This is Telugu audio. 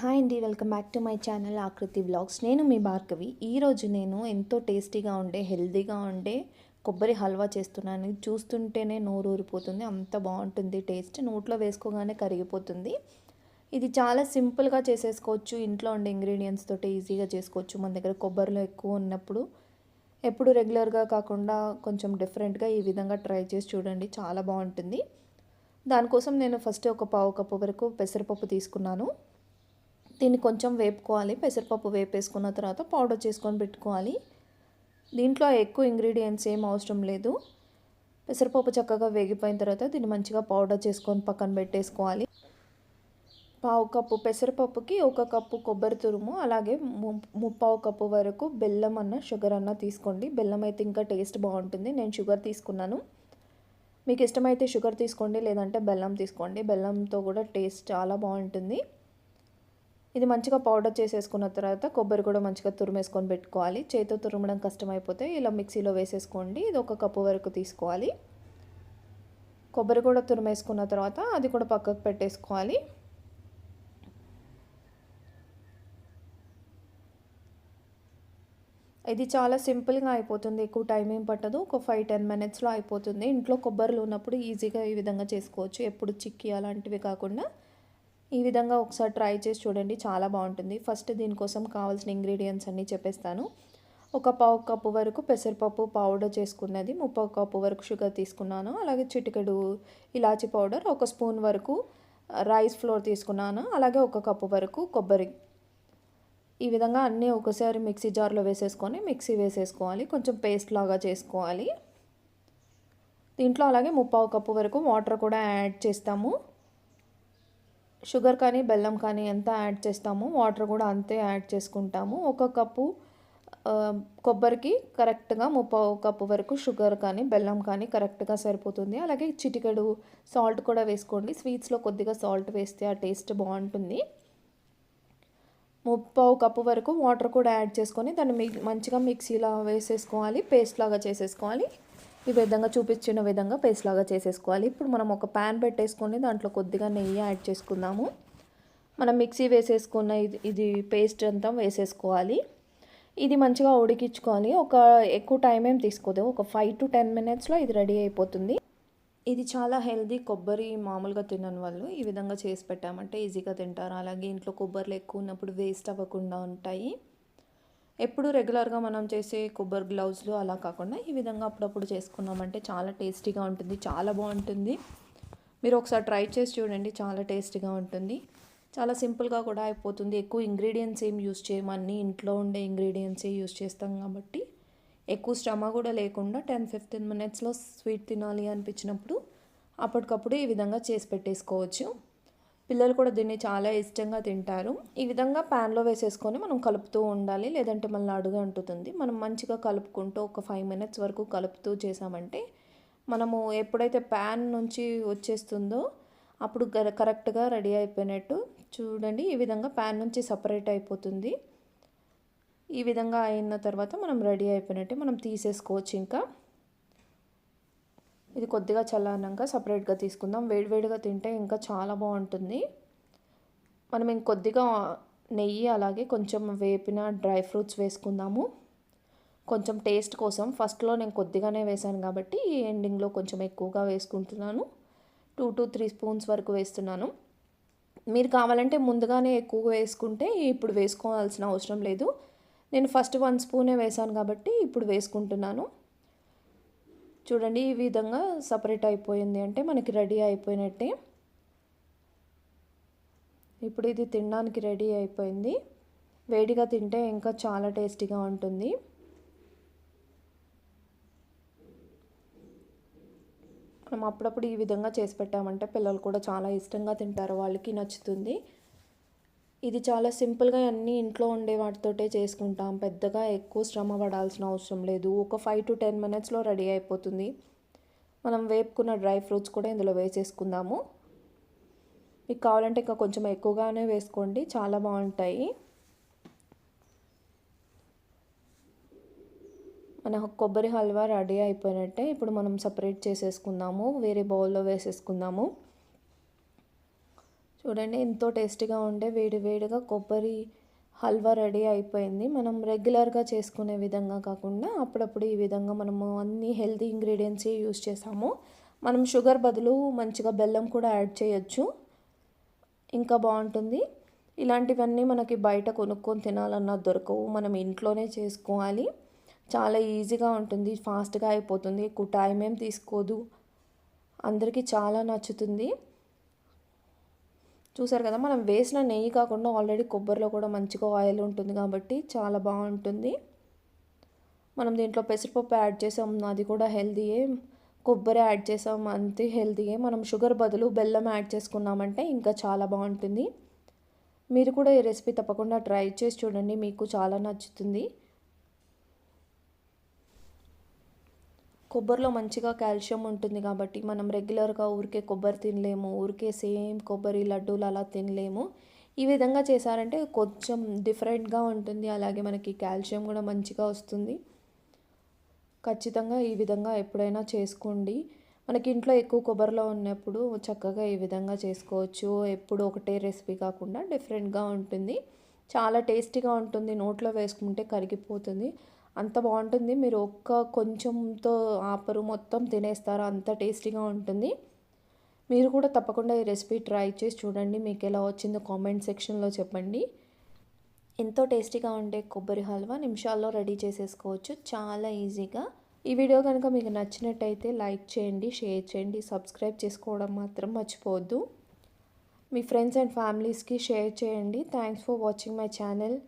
హాయ్ అండి welcome back to my channel Aakruti blogs. నేను మీ భార్గవి. ఈరోజు నేను ఎంతో టేస్టీగా ఉండే హెల్దీగా ఉండే కొబ్బరి హల్వా చేస్తున్నాను. చూస్తుంటేనే నోరు ఊరిపోతుంది. అంత బాగుంటుంది టేస్ట్. నోట్లో వేసుకోగానే కరిగిపోతుంది. ఇది చాలా సింపుల్గా చేసేసుకోవచ్చు. ఇంట్లో ఉండే ఇంగ్రీడియంట్స్ తోటి ఈజీగా చేసుకోవచ్చు. మన దగ్గర కొబ్బరిలో ఎక్కువ ఉన్నప్పుడు ఎప్పుడు రెగ్యులర్గా కాకుండా కొంచెం డిఫరెంట్గా ఈ విధంగా ట్రై చేసి చూడండి. చాలా బాగుంటుంది. దానికోసం నేను ఫస్ట్ ఒక పావు కప్పు వరకు పెసరపప్పు తీసుకున్నాను. దీన్ని కొంచెం వేపుకోవాలి. పెసరపప్పు వేపేసుకున్న తర్వాత పౌడర్ చేసుకొని పెట్టుకోవాలి. దీంట్లో ఎక్కువ ఇంగ్రీడియంట్స్ ఏం అవసరం లేదు. పెసరపప్పు చక్కగా వేగిపోయిన తర్వాత దీన్ని మంచిగా పౌడర్ చేసుకొని పక్కన పెట్టేసుకోవాలి. పావు కప్పు పెసరపప్పుకి ఒక కప్పు కొబ్బరి తురుము అలాగే ముప్పావు కప్పు వరకు బెల్లం అన్న షుగర్ అన్న తీసుకోండి. బెల్లం అయితే ఇంకా టేస్ట్ బాగుంటుంది. నేను షుగర్ తీసుకున్నాను. మీకు ఇష్టమైతే షుగర్ తీసుకోండి లేదంటే బెల్లం తీసుకోండి. బెల్లంతో కూడా టేస్ట్ చాలా బాగుంటుంది. ఇది మంచిగా పౌడర్ చేసేసుకున్న తర్వాత కొబ్బరి కూడా మంచిగా తురిమేసుకొని పెట్టుకోవాలి. చేతితో తురమడం కష్టమైపోతే ఇలా మిక్సీలో వేసేసుకోండి. ఇది ఒక కప్పు వరకు తీసుకోవాలి. కొబ్బరి కూడా తురిమేసుకున్న తర్వాత అది కూడా పక్కకు పెట్టేసుకోవాలి. ఇది చాలా సింపుల్గా అయిపోతుంది. ఎక్కువ టైం ఏం పట్టదు. ఒక ఫైవ్ టెన్ మినిట్స్లో అయిపోతుంది. ఇంట్లో కొబ్బరిలో ఉన్నప్పుడు ఈజీగా ఈ విధంగా చేసుకోవచ్చు. ఎప్పుడు చిక్కి అలాంటివి కాకుండా ఈ విధంగా ఒకసారి ట్రై చేసి చూడండి చాలా బాగుంటుంది. ఫస్ట్ దీనికోసం కావాల్సిన ఇంగ్రీడియంట్స్ అన్నీ చెప్పేస్తాను. ఒక పావు కప్పు వరకు పెసరపప్పు పౌడర్ చేసుకున్నది ముప్పై కప్పు వరకు షుగర్ తీసుకున్నాను. అలాగే చిటికెడు ఇలాచి పౌడర్ ఒక స్పూన్ వరకు రైస్ ఫ్లోర్ తీసుకున్నాను. అలాగే ఒక కప్పు వరకు కొబ్బరి. ఈ విధంగా అన్నీ ఒకసారి మిక్సీ జార్లో వేసేసుకొని మిక్సీ వేసేసుకోవాలి. కొంచెం పేస్ట్ లాగా చేసుకోవాలి. దీంట్లో అలాగే ముప్పావు కప్పు వరకు వాటర్ కూడా యాడ్ చేస్తాము. షుగర్ కానీ బెల్లం కానీ ఎంత యాడ్ చేస్తామో వాటర్ కూడా అంతే యాడ్ చేసుకుంటాము. ఒక కప్పు కొబ్బరికి కరెక్ట్గా ముప్పై కప్పు వరకు షుగర్ కానీ బెల్లం కానీ కరెక్ట్గా సరిపోతుంది. అలాగే చిటికెడు సాల్ట్ కూడా వేసుకోండి. స్వీట్స్లో కొద్దిగా సాల్ట్ వేస్తే ఆ టేస్ట్ బాగుంటుంది. ముప్పావు కప్పు వరకు వాటర్ కూడా యాడ్ చేసుకొని దాన్ని మంచిగా మిక్సీలో వేసేసుకోవాలి పేస్ట్ లాగా చేసేసుకోవాలి. ఈ విధంగా చూపించిన విధంగా పేస్ట్ లాగా చేసేసుకోవాలి. ఇప్పుడు మనం ఒక ప్యాన్ పెట్టేసుకొని దాంట్లో కొద్దిగా నెయ్యి యాడ్ చేసుకుందాము. మనం మిక్సీ వేసేసుకున్న ఇది ఇది పేస్ట్ అంతా వేసేసుకోవాలి. ఇది మంచిగా ఉడికించుకోవాలి ఒక ఎక్కువ టైం ఏం తీసుకోదు. ఒక ఫైవ్ టు టెన్ మినిట్స్లో ఇది రెడీ అయిపోతుంది. ఇది చాలా హెల్దీ కొబ్బరి మామూలుగా తినని వాళ్ళు ఈ విధంగా చేసి పెట్టామంటే ఈజీగా తింటారు. అలాగే ఇంట్లో కొబ్బరిలు ఎక్కువ ఉన్నప్పుడు వేస్ట్ అవ్వకుండా ఉంటాయి. ఎప్పుడు రెగ్యులర్గా మనం చేసే కొబ్బరి గ్లౌజ్లు అలా కాకుండా ఈ విధంగా అప్పుడప్పుడు చేసుకున్నామంటే చాలా టేస్టీగా ఉంటుంది చాలా బాగుంటుంది. మీరు ఒకసారి ట్రై చేసి చూడండి చాలా టేస్టీగా ఉంటుంది. చాలా సింపుల్గా కూడా అయిపోతుంది. ఎక్కువ ఇంగ్రీడియంట్స్ ఏం యూస్ చేయమని ఇంట్లో ఉండే ఇంగ్రీడియంట్సే యూస్ చేస్తాం కాబట్టి. ఎక్కువ శ్రమ కూడా లేకుండా టెన్ ఫిఫ్టీన్ మినిట్స్లో స్వీట్ తినాలి అనిపించినప్పుడు అప్పటికప్పుడు ఈ విధంగా చేసి పెట్టేసుకోవచ్చు. పిల్లలు కూడా దీన్ని చాలా ఇష్టంగా తింటారు. ఈ విధంగా ప్యాన్లో వేసేసుకొని మనం కలుపుతూ ఉండాలి. లేదంటే మళ్ళీ అడుగు అంటుతుంది. మనం మంచిగా కలుపుకుంటూ ఒక ఫైవ్ మినిట్స్ వరకు కలుపుతూ చేసామంటే మనము ఎప్పుడైతే ప్యాన్ నుంచి వచ్చేస్తుందో అప్పుడు కరెక్ట్గా రెడీ అయిపోయినట్టు చూడండి. ఈ విధంగా ప్యాన్ నుంచి సపరేట్ అయిపోతుంది. ఈ విధంగా అయిన తర్వాత మనం రెడీ అయిపోయినట్టే మనం తీసేసుకోవచ్చు ఇంకా. ఇది కొద్దిగా చల్లారినాక సపరేట్గా తీసుకుందాం. వేడివేడిగా తింటే ఇంకా చాలా బాగుంటుంది. మనం ఇంకొద్దిగా నెయ్యి అలాగే కొంచెం వేపిన డ్రై ఫ్రూట్స్ వేసుకుందాము. కొంచెం టేస్ట్ కోసం ఫస్ట్లో నేను కొద్దిగానే వేసాను కాబట్టి ఎండింగ్లో కొంచెం ఎక్కువగా వేసుకుంటున్నాను. టూ టు త్రీ స్పూన్స్ వరకు వేస్తున్నాను. మీరు కావాలంటే ముందుగానే ఎక్కువ వేసుకుంటే ఇప్పుడు వేసుకోవాల్సిన అవసరం లేదు. నేను ఫస్ట్ వన్ స్పూనే వేసాను కాబట్టి ఇప్పుడు వేసుకుంటున్నాను. చూడండి ఈ విధంగా సపరేట్ అయిపోయింది. అంటే మనకి రెడీ అయిపోయినట్టే. ఇప్పుడు ఇది తినడానికి రెడీ అయిపోయింది. వేడిగా తింటే ఇంకా చాలా టేస్టీగా ఉంటుంది. మనం అప్పుడప్పుడు ఈ విధంగా చేసి పెట్టామంటే పిల్లలు కూడా చాలా ఇష్టంగా తింటారు. వాళ్ళకి నచ్చుతుంది. ఇది చాలా సింపుల్గా అన్నీ ఇంట్లో ఉండే వాటితోటే చేసుకుంటాం. పెద్దగా ఎక్కువ శ్రమ పడాల్సిన అవసరం లేదు. ఒక ఫైవ్ టు టెన్ మినిట్స్లో రెడీ అయిపోతుంది. మనం వేపుకున్న డ్రై ఫ్రూట్స్ కూడా ఇందులో వేసేసుకుందాము. మీకు కావాలంటే ఇంకా కొంచెం ఎక్కువగానే వేసుకోండి. చాలా బాగుంటాయి. మన కొబ్బరి హల్వా రెడీ అయిపోయినట్టే ఇప్పుడు మనం సపరేట్ చేసేసుకుందాము. వేరే బౌల్లో వేసేసుకుందాము. చూడండి ఎంతో టేస్టీగా ఉండే వేడి వేడిగా కొబ్బరి హల్వా రెడీ అయిపోయింది. మనం రెగ్యులర్గా చేసుకునే విధంగా కాకుండా అప్పుడప్పుడు ఈ విధంగా మనము అన్ని హెల్తీ ఇంగ్రీడియంట్స్ యూస్ చేసాము మనం షుగర్ బదులు మంచిగా బెల్లం కూడా యాడ్ చేయొచ్చు. ఇంకా బాగుంటుంది. ఇలాంటివన్నీ మనకి బయట కొనుక్కొని తినాలన్నా దొరకవు. మనం ఇంట్లోనే చేసుకోవాలి. చాలా ఈజీగా ఉంటుంది. ఫాస్ట్గా అయిపోతుంది. ఎక్కువ టైం ఏం తీసుకోదు. అందరికీ చాలా నచ్చుతుంది. చూసారు కదా మనం వేసిన నెయ్యి కాకుండా ఆల్రెడీ కొబ్బరిలో కూడా మంచిగా ఆయిల్ ఉంటుంది కాబట్టి చాలా బాగుంటుంది. మనం దీంట్లో పెసరపప్పు యాడ్ చేసాం అది కూడా హెల్తీయే కొబ్బరి యాడ్ చేసాం అంతే హెల్తీయే మనం షుగర్ బదులు బెల్లం యాడ్ చేసుకున్నామంటే ఇంకా చాలా బాగుంటుంది. మీరు కూడా ఈ రెసిపీ తప్పకుండా ట్రై చేసి చూడండి మీకు చాలా నచ్చుతుంది. కొబ్బరిలో మంచిగా కాల్షియం ఉంటుంది కాబట్టి మనం రెగ్యులర్గా ఊరికే కొబ్బరి తినలేము ఊరికే సేమ్ కొబ్బరి లడ్డూలు అలా తినలేము. ఈ విధంగా చేశారంటే కొంచెం డిఫరెంట్గా ఉంటుంది అలాగే మనకి కాల్షియం కూడా మంచిగా వస్తుంది. ఖచ్చితంగా ఈ విధంగా ఎప్పుడైనా చేసుకోండి. మనకి ఇంట్లో ఎక్కువ కొబ్బరిలో ఉన్నప్పుడు చక్కగా ఈ విధంగా చేసుకోవచ్చు. ఎప్పుడు ఒకటే రెసిపీ కాకుండా డిఫరెంట్గా ఉంటుంది. చాలా టేస్టీగా ఉంటుంది. నోట్లో వేసుకుంటే కరిగిపోతుంది. అంత బాగుంటుంది. మీరు ఒక్క కొంచెంతో ఆపరు మొత్తం తినేస్తారు అంత టేస్టీగా ఉంటుంది. మీరు కూడా తప్పకుండా ఈ రెసిపీ ట్రై చేసి చూడండి. మీకు ఎలా వచ్చిందో కామెంట్ సెక్షన్లో చెప్పండి. ఎంతో టేస్టీగా ఉండే కొబ్బరి హల్వా నిమిషాల్లో రెడీ చేసేసుకోవచ్చు. చాలా ఈజీగా. ఈ వీడియో కనుక మీకు నచ్చినట్టయితే లైక్ చేయండి షేర్ చేయండి సబ్స్క్రైబ్ చేసుకోవడం మాత్రం మర్చిపోవద్దు. మీ ఫ్రెండ్స్ అండ్ ఫ్యామిలీస్కి షేర్ చేయండి. Thanks for watching my channel.